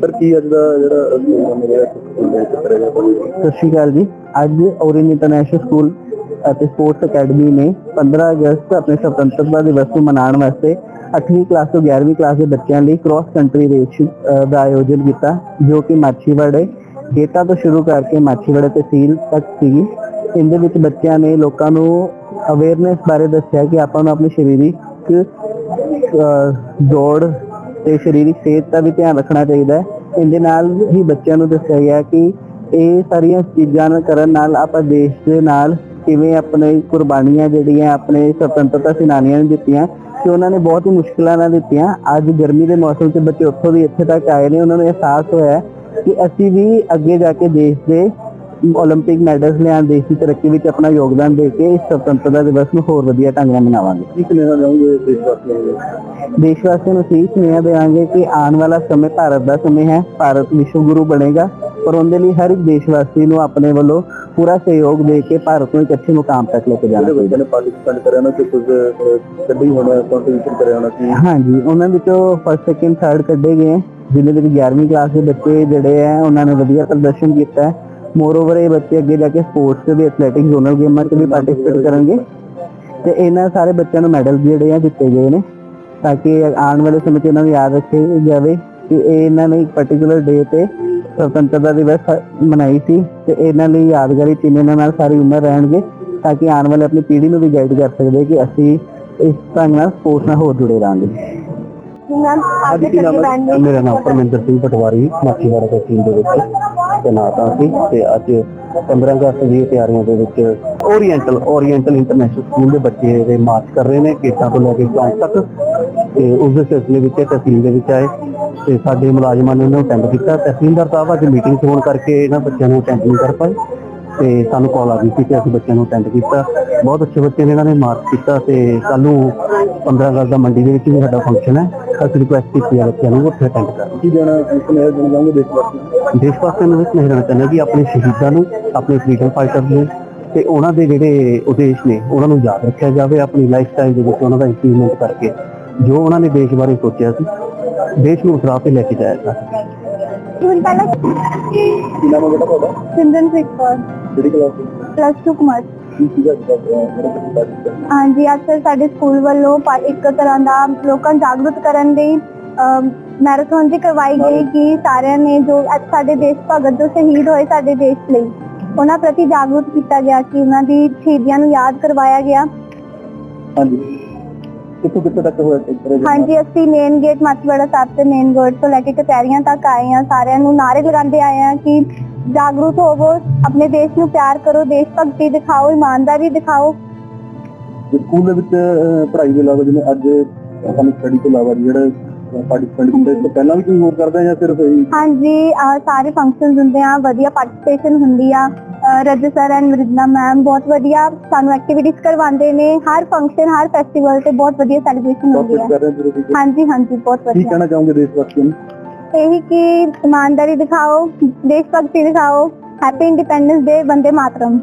Sir ਕੀ ਅੱਜ ਦਾ ਜਿਹੜਾ programme ਸਤਿ ਸ਼੍ਰੀ ਅਕਾਲ ਜੀ। ਅੱਜ ਓਰੀਐਨ ਇੰਟਰਨੈਸ਼ਨਲ ਸਕੂਲ ਅਤੇ ਸਪੋਰਟਸ ਅਕੈਡਮੀ ਨੇ 15 ਅਗਸਤ ਆਪਣੇ ਸੁਤੰਤਰਤਾ ਦਿਵਸ ਨੂੰ ਮਨਾਉਣ ਵਾਸਤੇ 8ਵੀਂ ਕਲਾਸ ਤੋਂ 11ਵੀਂ ਕਲਾਸ ਦੇ ਬੱਚਿਆਂ ਲਈ ਕ੍ਰਾਸ ਕੰਟਰੀ ਰੇਸ ਦਾ ਆਯੋਜਨ ਕੀਤਾ ਜੋ ਕਿ ਮਾਛੀਵਾੜੇ ਖੇਤਾਂ ਤੋਂ ਸ਼ੁਰੂ ਕਰਕੇ ਮਾਛੀਵਾੜੇ ਤਹਿਸੀਲ ਤੱਕ ਸੀ। ਇਹਦੇ ਵਿੱਚ ਬੱਚਿਆਂ ਨੇ ਲੋਕਾਂ ਨੂੰ ਅਵੇਅਰਨੈਸ ਬਾਰੇ ਦੱਸਿਆ ਕਿ ਆਪਾਂ ਨੂੰ ਆਪਣੀ ਸਰੀਰਕ ਅ, ਦੌੜ ਤੇ ਸਰੀਰਕ ਸਿਹਤ ਦਾ ਵੀ ਧਿਆਨ ਰੱਖਣਾ ਚਾਹੀਦਾ ਹੈ। ਇਹਦੇ ਨਾਲ ਹੀ ਬੱਚਿਆਂ ਨੂੰ ਦੱਸਿਆ ਗਿਆ ਕਿ ਇਹ ਸਾਰੀਆਂ ਚੀਜ਼ਾਂ ਕਰਨ ਨਾਲ ਆਪਾਂ ਦੇਸ਼ ਦੇ ਨਾਲ ਕਿਵੇਂ ਆਪਣੇ ਕੁਰਬਾਨੀਆਂ ਜਿਹੜੀਆਂ, ਆਪਣੇ ਸੁਤੰਤਰਤਾ ਸੈਨਾਨੀਆਂ ਨੇ ਦਿੱਤੀਆਂ ਕਿ ਉਹਨਾਂ ਨੇ ਬਹੁਤ ਹੀ ਮੁਸ਼ਕਲਾਂ ਨਾਲ ਦਿੱਤੀਆਂ। ਅੱਜ ਗਰਮੀ ਦੇ ਮੌਸਮ 'ਚ ਬੱਚੇ ਉੱਥੋਂ ਦੀ ਇੱਥੇ ਤੱਕ ਆਏ ਨੇ, ਉਹਨਾਂ ਨੂੰ ਅਹਿਸਾਸ ਹੋਇਆ ਕਿ ਅਸੀਂ ਵੀ ਅੱਗੇ ਜਾ ਕੇ ਦੇਸ਼ ਦੇ 올림픽 ਮੈਡਲਸ ਲਿਆਉਣ ਦੇਸ਼ ਦੀ ਤਰੱਕੀ ਵਿੱਚ ਆਪਣਾ ਯੋਗਦਾਨ ਦੇ ਕੇ ਇਸ ਸੁਤੰਤਰਤਾ ਦਿਵਸ ਨੂੰ ਹੋਰ ਵਧੀਆ ਢੰਗ ਨਾਲ ਮਨਾਵਾਂਗੇ ਕੀ ਸੁਨੇਹਾ ਜਾਉਂਗੇ ਦੇਸ਼ ਵਾਸੀਆਂ ਨੂੰ ਦੇਸ਼ ਵਾਸੀਆਂ ਨੂੰ ਸੀ ਸੁਨੇਹਾ ਦੇਵਾਂਗੇ ਕਿ ਆਉਣ ਵਾਲਾ ਸਮੇਂ ਭਾਰਤ ਦਾ ਸਮੇਂ ਹੈ ਭਾਰਤ ਵਿਸ਼ਵ ਗੁਰੂ ਬਣੇਗਾ ਪਰ ਉਹਦੇ ਲਈ ਹਰ ਇੱਕ ਦੇਸ਼ ਵਾਸੀ ਨੂੰ ਆਪਣੇ ਵੱਲੋਂ ਪੂਰਾ ਸਹਿਯੋਗ ਦੇ ਕੇ ਭਾਰਤ ਨੂੰ ਇੱਕ ਅੱਛੇ ਮੁਕਾਮ ਤੱਕ ਲੈ ਕੇ ਜਾਣਾ ਜਿਹੜੇ ਚਾਹੀਦਾ ਬੱਚਿਆਂ ਨੇ ਪਾਰਟਿਸਿਪੇਟ ਕਰਿਆ ਨਾ ਤੇ ਕੁਝ ਅਹ, ਕੱਢੀ ਹੋਣਾ ਕੰਟਰੀਬਿਊਸ਼ਨ ਕਰਿਆ ਹੋਣਾ ਕੀ ਹਾਂਜੀ ਉਹਨਾਂ ਵਿੱਚੋਂ ਫਸਟ ਸੈਕਿੰਡ ਥਰਡ ਕੱਢੇ ਗਏ ਹੈ, ਜਿਨ੍ਹਾਂ ਦੇ ਵਿੱਚ 11ਵੀਂ ਕਲਾਸ ਦੇ ਬੱਚੇ ਜਿਹੜੇ ਹੈ ਉਹਨਾਂ ਨੇ ਵਧੀਆ ਪ੍ਰਦਰਸ਼ਨ ਕੀਤਾ ਹੈ ਮੋਰਓਵਰ ਇਹ ਬੱਚੇ ਅੱਗੇ ਜਾ ਕੇ ਸਪੋਰਟਸ ਤੇ ਵੀ ਐਥਲੈਟਿਕ ਜ਼ੋਨਲ ਗੇਮਾਂ 'ਚ ਵੀ ਪਾਰਟਿਸਿਪੇਟ ਕਰਨਗੇ ਤੇ ਇਹਨਾਂ ਸਾਰੇ ਬੱਚਿਆਂ ਨੂੰ ਮੈਡਲ ਜਿਹੜੇ ਆ ਦਿੱਤੇ ਗਏ ਨੇ ਤਾਂ ਕਿ ਆਉਣ ਵਾਲੇ ਸਮੇਂ 'ਚ ਇਹਨਾਂ ਨੂੰ ਯਾਦ ਰੱਖਿਆ ਜਾਵੇ ਕਿ ਇਹ ਇਹਨਾਂ ਨੇ ਇੱਕ ਪਾਰਟਿਕੂਲਰ ਡੇ ਤੇ ਸੁਤੰਤਰਤਾ ਦਿਵਸ ਮਨਾਈ ਸੀ ਤੇ ਇਹਨਾਂ ਲਈ ਯਾਦਗਾਰੀ ਚਿੰਨ੍ਹ ਇਹਨਾਂ ਨਾਲ ਸਾਰੀ ਉਮਰ ਰਹਿਣਗੇ ਤਾਂ ਕਿ ਆਉਣ ਵਾਲੇ ਆਪਣੀ ਪੀੜ੍ਹੀ ਨੂੰ ਵੀ ਗਾਈਡ ਕਰ ਸਕਦੇ ਕਿ ਅਸੀਂ ਇਸ ਢੰਗ ਨਾਲ ਸਪੋਰਟਸ ਨਾਲ ਹੋਰ ਜੁੜੇ ਰਹਾਂਗੇ। ਅੱਜ ਕੀ ਨਾਮ ਹੈ ਮੇਰਾ ਨਾਮ ਪਰਮਿੰਦਰ ਸਿੰਘ ਪਟਵਾਰੀ ਮਾਛੀਵਾੜਾ ਦੇ ਟੀਮ ਦੇ ਵਿੱਚ ਤੈਨਾਤ ਹਾਂ ਸੀ ਤੇ ਅੱਜ 15 ਅਗਸਤ ਦੀ ਤਿਆਰੀਆਂ ਦੇ ਵਿੱਚ ਓਰੀਐਂਟਲ ਓਰੀਐਂਟਲ ਇੰਟਰਨੈਸ਼ਨਲ ਸਕੂਲ ਦੇ ਬੱਚੇ ਦੇ ਮਾਰਚ ਕਰ ਰਹੇ ਨੇ ਗੇਟਾਂ ਤੋਂ ਲੈ ਕੇ ਚੌਂਕ ਤੱਕ। ਤੇ ਉਸ ਦੇ ਸਿਲਸਿਲੇ ਵਿੱਚ ਤਹਿਸੀਲ ਦੇ ਵਿੱਚ ਆਏ ਤੇ ਸਾਡੇ ਮੁਲਾਜ਼ਮਾਂ ਨੇ ਇਹਨਾਂ ਨੂੰ ਅਟੈਂਡ ਕੀਤਾ। ਤਹਿਸੀਲਦਾਰ ਸਾਹਿਬ ਅੱਜ ਮੀਟਿੰਗ ਹੋਣ ਕਰਕੇ ਇਹਨਾਂ ਬੱਚਿਆਂ ਨੂੰ ਅਟੈਂਡ ਨਹੀਂ ਕਰ ਪਾਏ ਤੇ ਸਾਨੂੰ ਕਾਲ ਆ ਗਈ ਸੀ ਕਿ ਅਸੀਂ ਬੱਚਿਆਂ ਨੂੰ ਅਟੈਂਡ ਕੀਤਾ। ਬਹੁਤ ਅੱਛੇ ਬੱਚੇ ਨੇ ਇਹਨਾਂ ਨੇ ਮਾਰਚ ਕੀਤਾ ਤੇ ਕੱਲ ਨੂੰ 15 ਅਗਸਤ ਦਾ ਮੰਡੀ ਦੇ ਵਿੱਚ ਵੀ ਸਾਡਾ ਫੰਕਸ਼ਨ ਹੈ। ਅਸੀਂ ਰਿਕੁਐਸਟ ਕੀਤੀ ਹੈ ਬੱਚਿਆਂ ਨੂੰ ਉੱਥੇ ਅਟੈਂਡ ਕਰਨ। ਕੀ ਜਾਣਾ ਸੁਨੇਹਾ ਦੇਣਾ ਚਾਹੋਗੇ ਦੇਸ਼ ਵਾਸੀਆਂ ਨੂੰ? ਦੇਸ਼ ਵਾਸੀਆਂ ਨੂੰ ਇਹ ਸੁਨੇਹਾ ਦੇਣਾ ਚਾਹੁੰਦੇ ਕਿ ਆਪਣੇ ਸ਼ਹੀਦਾਂ ਨੂੰ ਆਪਣੇ ਫਰੀडम ਫਾਈਟਰ ਨੂੰ ਤੇ ਉਹਨਾਂ ਦੇ ਜਿਹੜੇ ਉਦੇਸ਼ ਨੇ ਉਹਨਾਂ ਨੂੰ ਯਾਦ ਰੱਖਿਆ ਜਾਵੇ ਆਪਣੀ ਲਾਈਫ ਸਟਾਈਲ ਦੇ ਵਿੱਚ ਉਹਨਾਂ ਦਾ ਇੰਪਲੀਮੈਂਟ ਕਰਕੇ ਜੋ ਉਹਨਾਂ ਨੇ ਦੇਸ਼ ਬਾਰੇ ਸੋਚਿਆ ਸੀ ਦੇਸ਼ ਨੂੰ ਉਸ ਰਾਹ ਤੇ ਲੈ ਕੇ ਜਾਇਆ ਜਾ ਸਕੇ। ਹੁਣ ਪਹਿਲਾਂ ਕੀ ਨਾਮ ਹੈ ਬੇਟਾ ਤੁਹਾਡਾ? ਸਿੰਦਨ ਸਿੰਘ ਕੌਰ। ਕਿਹੜੀ ਕਲਾਸ ਪਲੱਸ 2 ਕਮਰਸ ਕੀ ਸੀਗਾ ਜਿਹੜਾ ਹਾਂਜੀ ਅੱਜ ਸਾਡੇ ਸਕੂਲ ਵੱਲੋਂ ਪਾ- ਇੱਕ ਤਰ੍ਹਾਂ ਦਾ ਲੋਕਾਂ ਨੂੰ ਜਾਗਰੂਕ ਕਰਨ ਲਈ ਮੈਰਾਥਨ ਜੀ ਕਰਵਾਈ ਗਈ ਕਿ ਸਾਰਿਆਂ ਨੇ ਜੋ ਅੱਜ ਸਾਡੇ ਦੇਸ਼ ਭਗਤ ਜੋ ਸ਼ਹੀਦ ਹੋਏ ਸਾਡੇ ਦੇਸ਼ ਲਈ ਉਹਨਾਂ ਪ੍ਰਤੀ ਜਾਗਰੂਕ ਕੀਤਾ ਗਿਆ ਕਿ ਉਹਨਾਂ ਦੀ ਸ਼ਹੀਦੀਆਂ ਨੂੰ ਯਾਦ ਕਰਵਾਇਆ ਗਿਆ। ਹਾਂਜੀ। ਕਿੱਥੋਂ ਕਿੱਥੇ ਤੱਕ ਹੋਇਆ ਟੈਂਪਰੇਚਰ ਹਾਂਜੀ ਅਸੀਂ ਮੇਨ ਗੇਟ ਮਾਚਵਾੜਾ ਸਾਹਿਬ ਤੇ ਮੇਨ ਗੇਟ ਤੋਂ ਲੈ ਕੇ ਕਚਹਿਰੀਆਂ ਤੱਕ ਆਏ ਹਾਂ ਸਾਰਿਆਂ ਨੂੰ ਨਾਰੇ ਲਗਾਉਂਦੇ ਆਏ ਹਾਂ ਕਿ ਜਾਗਰੂਕ ਹੋਵੋ ਆਪਣੇ ਦੇਸ਼ ਨੂੰ ਪਿਆਰ ਕਰੋ ਦੇਸ਼ ਭਗਤੀ ਦਿਖਾਓ ਇਮਾਨਦਾਰੀ ਦਿਖਾਓ ਸਕੂਲ ਦੇ ਵਿੱਚ ਪੜ੍ਹਾਈ ਦੇ ਇਲਾਵਾ ਜਿਵੇਂ ਅੱਜ ਸਾਨੂੰ ਸਟੱਡੀ ਤੋਂ ਇਲਾਵਾ ਜਿਹੜਾ ਪਾਰਟਿਸਿਪੇਟ ਇਸ ਤੋਂ ਪਹਿਲਾਂ ਵੀ ਕੋਈ ਹੋਰ ਕਰਦਾ ਜਾਂ ਸਿਰਫ ਇਹੀ ਹਾਂਜੀ ਸਾਰੇ ਫੰਕਸ਼ਨਸ ਹੁੰਦੇ ਆ ਵਧੀਆ ਪਾਰਟਿਸਿਪੇਸ਼ਨ ਹੁੰਦੀ ਆ ਰਜ ਸਰ ਐਂਡ ਮ੍ਰਿਦਨਾ ਮੈਮ ਬਹੁਤ ਵਧੀਆ ਸਾਨੂੰ ਐਕਟੀਵਿਟੀਜ਼ ਕਰਵਾਉਂਦੇ ਨੇ ਹਰ ਫੰਕਸ਼ਨ ਹਰ ਫੈਸਟੀਵਲ ਤੇ ਬਹੁਤ ਵਧੀਆ ਸੈਲੀਬ੍ਰੇਸ਼ਨ ਹੁੰਦੀ ਹੋ ਹਾਂਜੀ ਹਾਂਜੀ ਬਹੁਤ ਕੀ ਵਧੀਆ ਕਹਿਣਾ ਚਾਹੋਗੇ ਦੇਸ਼ ਵਾਸੀਆਂ ਨੂੰ? ਇਹੀ ਕਿ ਇਮਾਨਦਾਰੀ ਦਿਖਾਓ ਦੇਸ਼ ਭਗਤੀ ਦਿਖਾਓ ਹੈਪੀ ਇੰਡੀਪੈਂਡੈਂਸ ਡੇ ਬੰਦੇ ਮਾਤਰਮ।